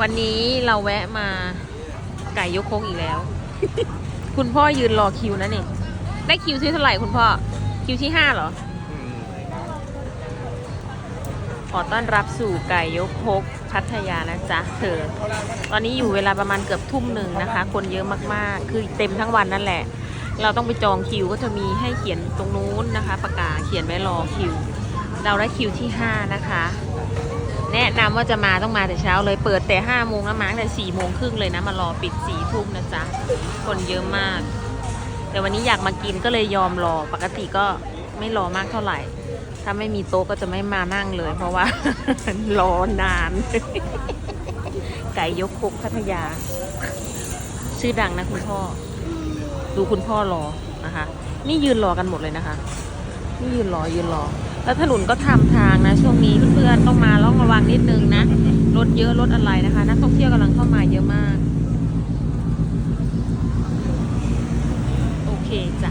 วันนี้เราแวะมาไก่ยกโคกอีกแล้ว คุณพ่อยืนรอคิวนะนี่ได้คิวที่เท่าไหร่คุณพ่อ คิวที่ห้าเหรอ ขอต้อนรับสู่ไก่ยกพกพัทยานะจ๊ะเธอ ตอนนี้อยู่เวลาประมาณเกือบทุ่มหนึ่งนะคะ คนเยอะมากๆ คือเต็มทั้งวันนั่นแหละ เราต้องไปจองคิวก็จะมีให้เขียนตรงนู้นนะคะ ประกาศเขียนไว้รอคิว เราได้คิวที่5นะคะ แนะนำว่าจะมาต้องมาแต่เช้าเลยเปิดแต่5โมงนะมาตั้งแต่4โมงครึ่งเลยนะมารอปิด4ทุ่มนะจ๊ะคนเยอะมาก แต่วันนี้อยากมากินก็เลยยอมรอปกติก็ไม่รอมากเท่าไหร่ ถ้าไม่มีโต๊ะก็จะไม่มานั่งเลย เพราะว่า รอนาน ไก่ยกคกพัทยา ชื่อดังนะคุณพ่อ ดูคุณพ่อรอนะคะ นี่ยืนรอกันหมดเลยนะคะ นี่ยืนรอยืนรอ แล้วถนนก็ทำทางนะ ช่วงนี้ พื่อนๆต้องมาต้องระวังนิดนึงนะรถเยอะรถอะไรนะคะ นักท่องเที่ยวกำลังเข้ามาเยอะมาก โอเคจ้ะ